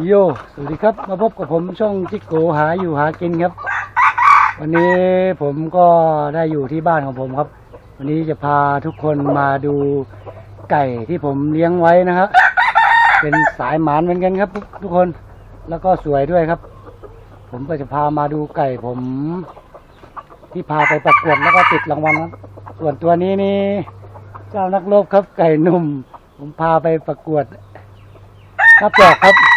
โย สวัสดีครับ มาพบกับผมช่องจิกโกหาอยู่หากินครับ วันนี้ผมก็ได้อยู่ที่บ้านของผมครับ วันนี้จะพาทุกคนมาดูไก่ที่ผมเลี้ยงไว้นะครับ เป็นสายหมานเหมือนกันครับ ทุกคน แล้วก็สวยด้วยครับ ผมก็จะพามาดูไก่ผม ที่พาไปประกวดแล้วก็ติดรางวัลครับส่วนตัวนี้นี่เจ้านักรบครับ ไก่หนุ่ม ผมพาไปประกวดรับจอกครับ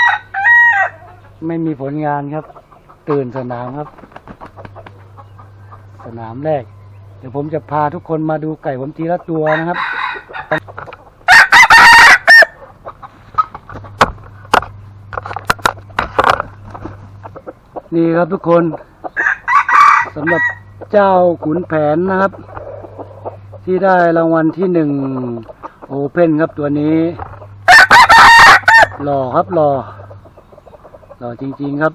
ไม่มีผลงานครับ ตื่นสนามครับ สนามแรก เดี๋ยวผมจะพาทุกคนมาดูไก่ผมทีละตัวนะครับ นี่ครับทุกคนสำหรับเจ้าขุนแผนนะครับ ที่ได้รางวัลที่หนึ่งโอเพนครับตัวนี้หล่อครับหล่อ หล่อจริงๆครับ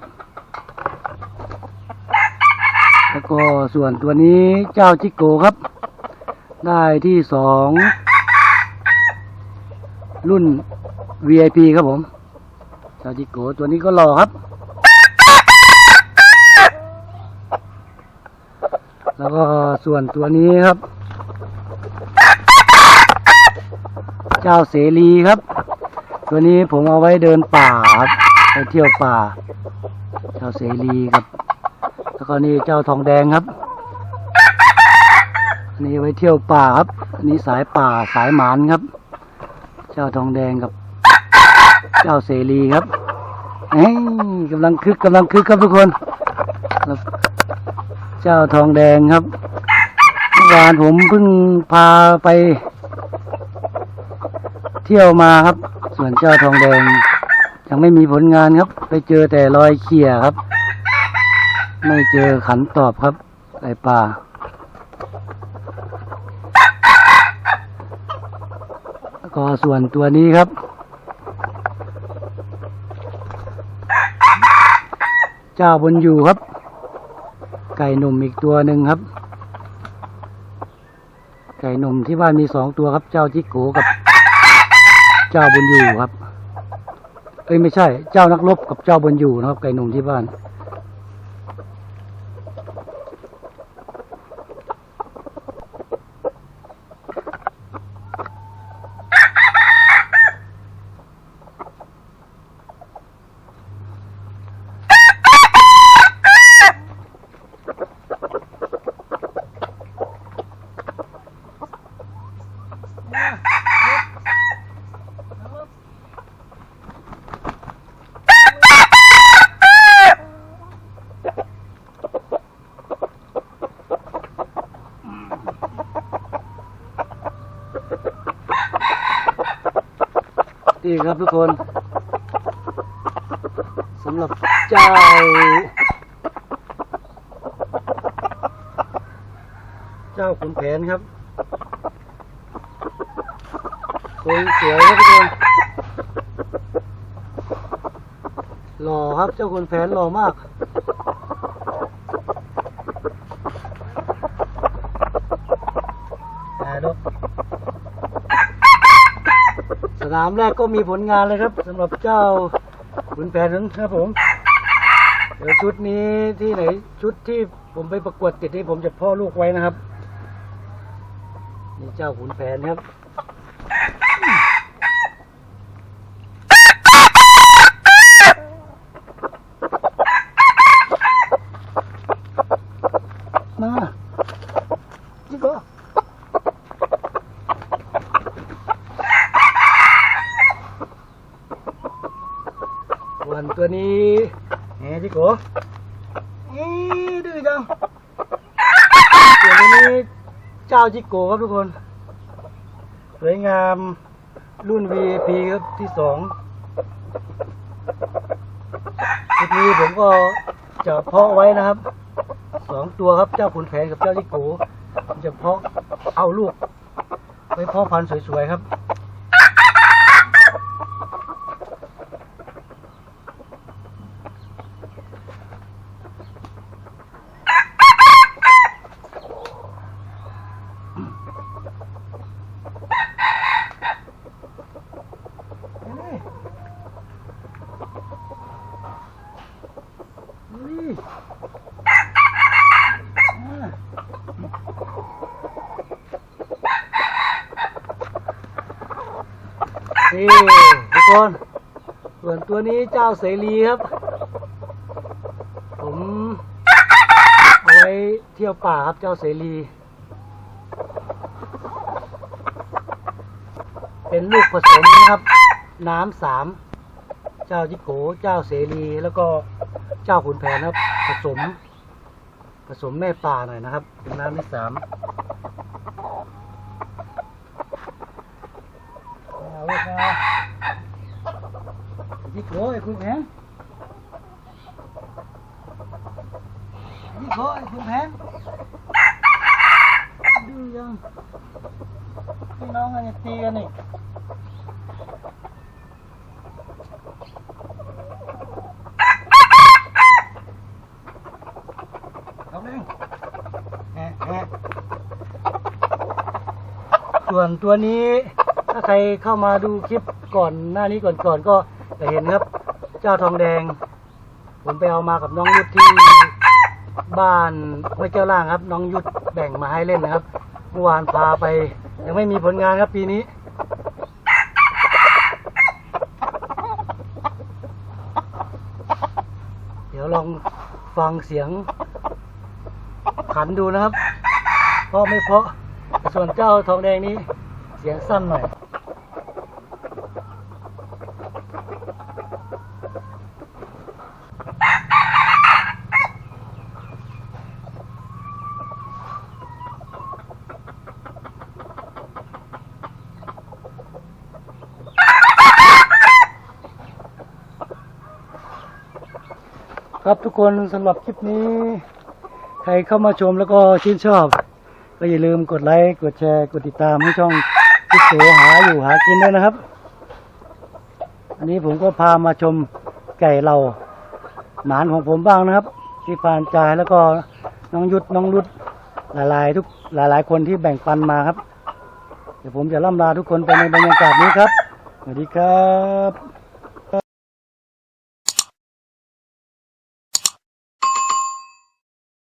แล้วก็ส่วนตัวนี้เจ้าจิโกครับ ได้ที่สองรุ่น VIP ครับผม เจ้าจิโกตัวนี้ก็หล่อครับ แล้วก็ส่วนตัวนี้ครับ เจ้าเสรีครับ ตัวนี้ผมเอาไว้เดินป่าครับ เที่ยวป่า เจ้าเสรีครับ แล้วก็นี่เจ้าทองแดงครับอันนี้ไว้เที่ยวป่าครับ อันนี้สายป่าสายหมานครับ เจ้าทองแดงกับ เจ้าเสรีครับเอ้ยกำลังคึกกำลังคึกครับทุกคนเจ้าทองแดงครับเมื่อวานผมเพิ่งพาไป เที่ยวมาครับ ส่วนเจ้าทองแดง ยังไม่มีผลงานครับ ไปเจอแต่รอยเขี่ยครับ ไม่เจอขันตอบครับไก่ป่าก็ส่วนตัวนี้ครับ เจ้าบนอยู่ครับ ไก่หนุ่มอีกตัวหนึ่งครับ ไก่หนุ่มที่บ้านมีสองตัวครับ เจ้าจิกโกกับ เจ้าบนอยู่ครับ เอ้ยไม่ใช่ เจ้านักรบกับเจ้าบนอยู่นะครับไก่หนุ่มที่บ้าน นี่ครับทุกคนสำหรับเจ้า เจ้าขุนแผนครับสวยสวยครับทุกคนหล่อครับเจ้าขุนแผนหล่อมากแต่ดอก ส นามแรกก็มีผลงานเลยครับสำหรับเจ้าขุนแผนนั้นครับผมเดี๋ยวชุดนี้ที่ไหนชุดที่ผมไปประกวดติดที่ผมจะพ่อลูกไว้นะครับนี่เจ้าขุนแผนครับ ตัวนี้แหมพี่โกอีดื้อจังส่วนตัวนี้เจ้าจิโกครับทุกคน สวยงามรุ่น VIP ครับที่สองทีนี้ผมก็จะเพาะไว้นะครับสองตัวครับเจ้าขุนแผนกับเจ้าจิโกผมจะเพาะเอาลูก ไว้เพาะพันธุ์สวยๆครับ น นี่ทุกคนส่วนตัวนี้เจ้าเสรีครับ ผมเอาไว้เที่ยวป่าครับเจ้าเสรี เป็นลูกผสมนะครับ น้ำสาม เจ้าจิโกเจ้าเสรีแล้วก็เจ้าขุนแผนครับ ผสม ผสมแม่ป่าหน่อยนะครับเป็นน้ำที่สามเอาเลยครับ จิโกไอ้ขุนแผนจิโกไอ้ขุนแผนดื้อยังพี่น้องกันจะตีกันอีกเอาเลยแอะแอะส่วนตัวนี้ถ้าใครเข้ามาดูคลิปก่อนหน้านี้ก่อนๆก็จะเห็นครับ เจ้าทองแดง ผมไปเอามากับน้องยุทธที่บ้านห้วยเจ้าล่างครับ น้องยุทธแบ่งมาให้เล่นนะครับเมื่อวานพาไป ยังไม่มีผลงานครับปีนี้เดี๋ยวลองฟังเสียง ขันดูนะครับ เพราะไม่เพราะ ส่วนเจ้าทองแดงนี้ เสียงสั้นหน่อย ครับทุกคนสำหรับคลิปนี้ ใครเข้ามาชมแล้วก็ชื่นชอบ ก็อย่าลืมกดไลค์กดแชร์กดติดตามให้ช่องพิโสหาอยู่หากินด้วยนะครับ อันนี้ผมก็พามาชมไก่เราหมานของผมบ้างนะครับ ที่ฟานจายแล้วก็น้องยุทธน้องรุดหลายๆ ทุกหลายๆ คนที่แบ่งปันมาครับ เดี๋ยวผมจะล่ำลาทุกคนไปในบรรยากาศนี้ครับสวัสดีครับ